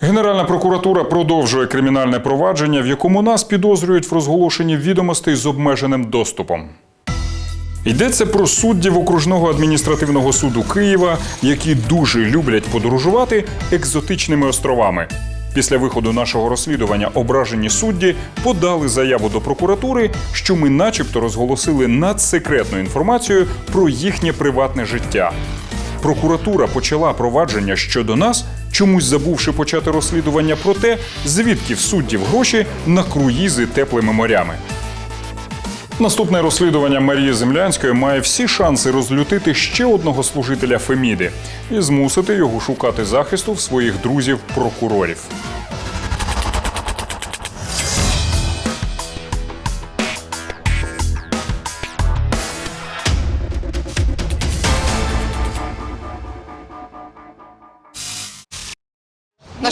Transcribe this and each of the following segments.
Генеральна прокуратура продовжує кримінальне провадження, в якому нас підозрюють в розголошенні відомостей з обмеженим доступом. Йдеться про суддів окружного адміністративного суду Києва, які дуже люблять подорожувати екзотичними островами. Після виходу нашого розслідування ображені судді подали заяву до прокуратури, що ми, начебто, розголосили надсекретну інформацію про їхнє приватне життя. Прокуратура почала провадження щодо нас, чомусь забувши почати розслідування про те, звідки в суддів гроші на круїзи теплими морями. Наступне розслідування Марії Землянської має всі шанси розлютити ще одного служителя Феміди і змусити його шукати захисту в своїх друзів-прокурорів.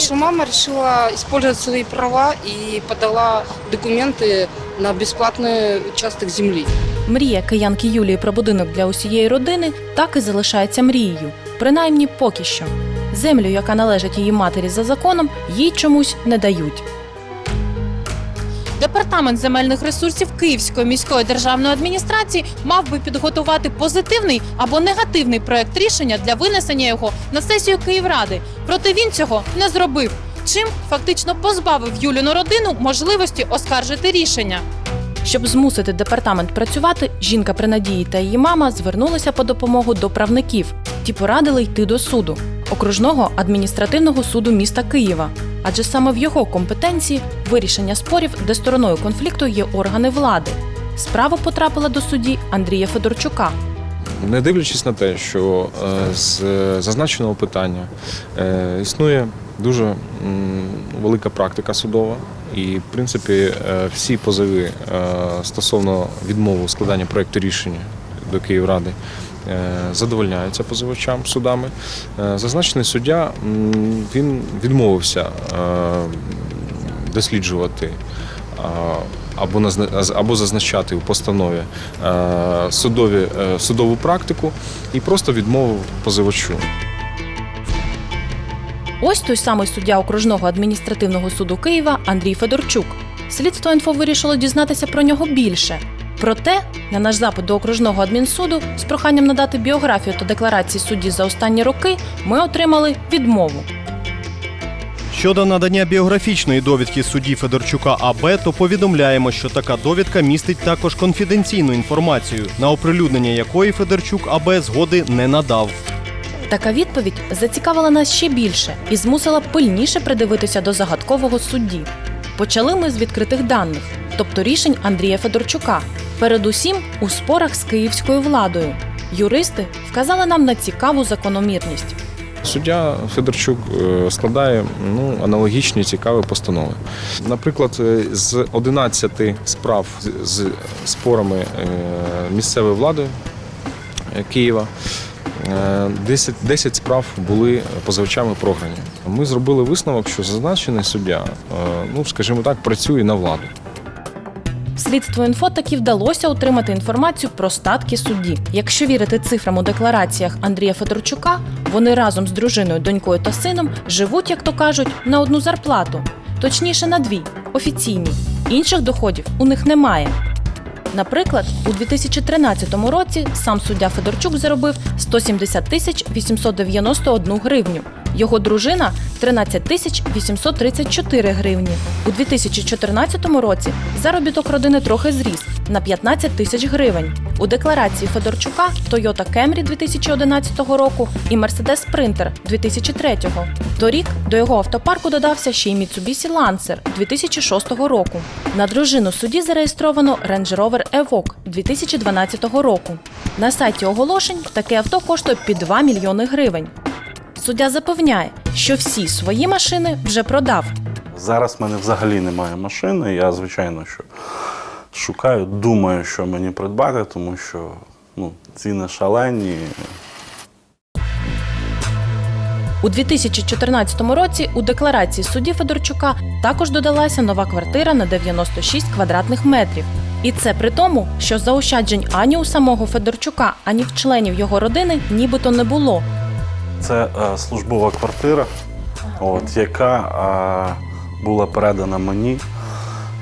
Наша мама решила использовать свои права и подала документы на бесплатный участок земли. Мрія киянки Юлії про будинок для усієї родини так і залишається мрією, принаймні поки що. Землю, яка належить її матері за законом, їй чомусь не дають. Департамент земельних ресурсів Київської міської державної адміністрації мав би підготувати позитивний або негативний проект рішення для винесення його на сесію Київради. Проте він цього не зробив. Чим фактично позбавив Юліну родину можливості оскаржити рішення. Щоб змусити департамент працювати, жінка при надії та її мама звернулися по допомогу до правників. Ті порадили йти до суду окружного адміністративного суду міста Києва. Адже саме в його компетенції вирішення спорів, де стороною конфлікту є органи влади. Справа потрапила до судді Андрія Федорчука. Не дивлячись на те, що е, з зазначеного питання е, існує дуже велика практика судова, і в принципі е, всі позови стосовно відмови у складанні проєкту рішення до Київради задовольняються позивачам судами. Е, Зазначений суддя він відмовився е, досліджувати. е, Або або зазначати у постанові е, судові, е, судову практику і просто відмовив позивачу. Ось той самий суддя окружного адміністративного суду Києва Андрій Федорчук. Слідство інфо вирішило дізнатися про нього більше. Проте, на наш запит до окружного адмінсуду з проханням надати біографію та декларації судді за останні роки ми отримали відмову. Щодо надання біографічної довідки судді Федорчука АБ, то повідомляємо, що така довідка містить також конфіденційну інформацію, на оприлюднення якої Федорчук АБ згоди не надав. Така відповідь зацікавила нас ще більше і змусила пильніше придивитися до загадкового судді. Почали ми з відкритих даних, тобто рішень Андрія Федорчука, передусім у спорах з київською владою. Юристи вказали нам на цікаву закономірність. Суддя Федорчук е, складає ну, аналогічні цікаві постанови. Наприклад, е, з 11 справ з- спорами е, місцевої влади Києва. е, 10, 10 справ були позивачами програні. Ми зробили висновок, що зазначений суддя, ну скажімо так, працює на владу. Слідство інфо таки вдалося отримати інформацію про статки судді. Якщо вірити цифрам у деклараціях Андрія Федорчука, вони разом з дружиною, донькою та сином живуть, як то кажуть, на одну зарплату, точніше на дві офіційні. Інших доходів у них немає. Наприклад, у 2013 році сам суддя Федорчук заробив 170 тисяч 891 гривню. Його дружина 13 тисяч 834 гривні. У 2014 році заробіток родини трохи зріс на 15 тисяч гривень. У декларації Федорчука Toyota Camry 2011 року і Mercedes Sprinter 2003. Торік до його автопарку додався ще й Mitsubishi Lancer 2006 року. На дружину судді зареєстровано Range Rover Evoque 2012 року. На сайті оголошень таке авто коштує під 2 мільйони гривень. Суддя запевняє, що всі свої машини вже продав. Зараз в мене взагалі немає машини. Я, звичайно, що шукаю, думаю, що мені придбати, тому що ну, ціни шалені. У 2014 році у декларації судді Федорчука також додалася нова квартира на 96 квадратних метрів. І це при тому, що заощаджень ані у самого Федорчука, ані в членів його родини нібито не було. Це е, службова квартира. от, яка а, була передана мені,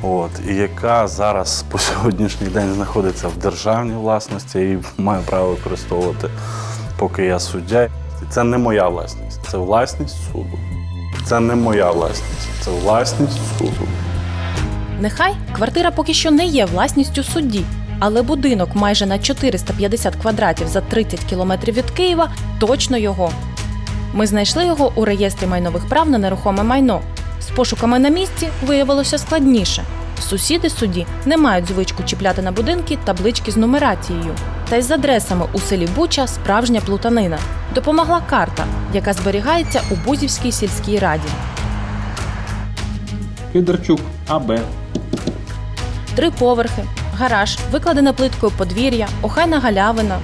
от, і яка зараз по сьогоднішній день знаходиться в державній власності і маю право використовувати, поки я суддя. І Це не моя власність, це власність суду. Це не моя власність, це власність суду. Нехай квартира поки що не є власністю судді, але будинок майже на 450 квадратів за 30 кілометрів від Києва точно його. Ми знайшли його у реєстрі майнових прав на нерухоме майно. З пошуками на місці виявилося складніше. Сусіди судді не мають звичку чіпляти на будинки таблички з нумерацією. Та й з адресами у селі Буча справжня плутанина. Допомогла карта, яка зберігається у Бузівській сільській раді. Федорчук АБ. Три поверхи, гараж, викладене плиткою подвір'я, охайна галявина.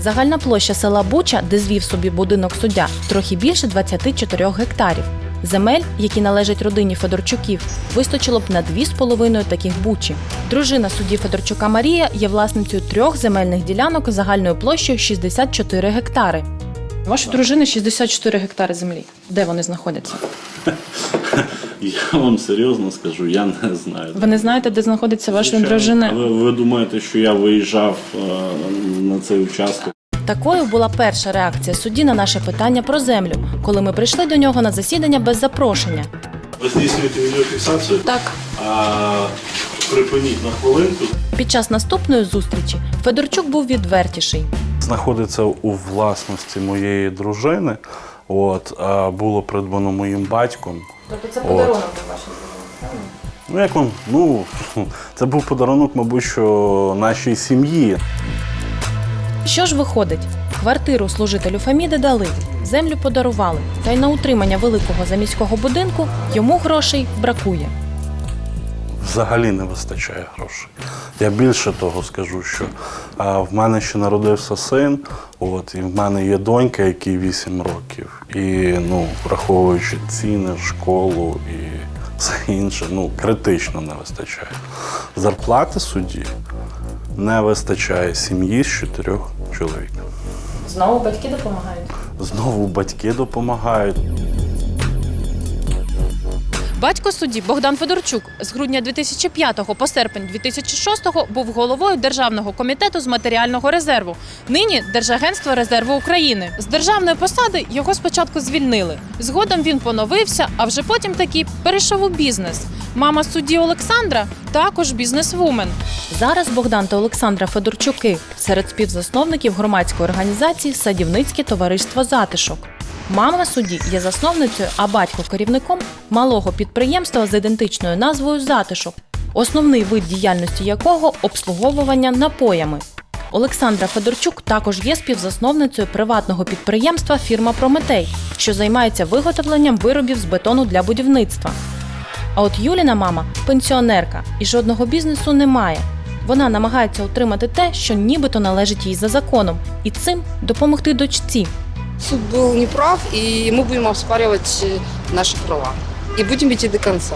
Загальна площа села Буча, де звів собі будинок суддя, трохи більше 24 гектарів. Земель, які належать родині Федорчуків, вистачило б на дві з половиною таких бучі. Дружина судді Федорчука Марія є власницею трьох земельних ділянок загальною площею 64 гектари. Вашої дружини 64 гектари землі. Де вони знаходяться? Я вам серйозно скажу, я не знаю. Ви не знаєте, де знаходиться вашої Звичайно. дружини? А ви, ви думаєте, що я виїжджав е, на цей участок? Такою була перша реакція судді на наше питання про землю, коли ми прийшли до нього на засідання без запрошення. Ви здійснюєте відеофіксацію? Так, А, припиніть на хвилинку. під час наступної зустрічі Федорчук був відвертіший. Знаходиться у власності моєї дружини. От, а було придбано моїм батьком. Тобто це подарунок був вашій Ну, як вам? Ну, це був подарунок, мабуть, що нашій сім'ї. Що ж виходить? Квартиру служителю Феміди дали, землю подарували, та й на утримання великого заміського будинку йому грошей бракує. Взагалі не вистачає грошей. Я більше того скажу, що а, в мене ще народився син, от, і в мене є донька, якій 8 років. І ну, враховуючи ціни, школу і все інше, ну, критично не вистачає. Зарплати судді не вистачає сім'ї з чотирьох чоловік. Знову батьки допомагають. Знову батьки допомагають. Батько судді Богдан Федорчук з грудня 2005 по серпень 2006 був головою Державного комітету з матеріального резерву. Нині Держагентство резерву України. З державної посади його спочатку звільнили. Згодом він поновився, а вже потім таки перейшов у бізнес. Мама судді Олександра також бізнесвумен. Зараз Богдан та Олександра Федорчуки серед співзасновників громадської організації Садівницьке товариство Затишок. Мама судді є засновницею, а батько керівником малого підприємства з ідентичною назвою Затишок, основний вид діяльності якого обслуговування напоями. Олександра Федорчук також є співзасновницею приватного підприємства фірма Прометей, що займається виготовленням виробів з бетону для будівництва. А от Юліна мама пенсіонерка і жодного бізнесу не має. Вона намагається отримати те, що нібито належить їй за законом, і цим допомогти дочці. Суд был неправ, и мы будем оспаривать э, наши права. И будем идти до конца.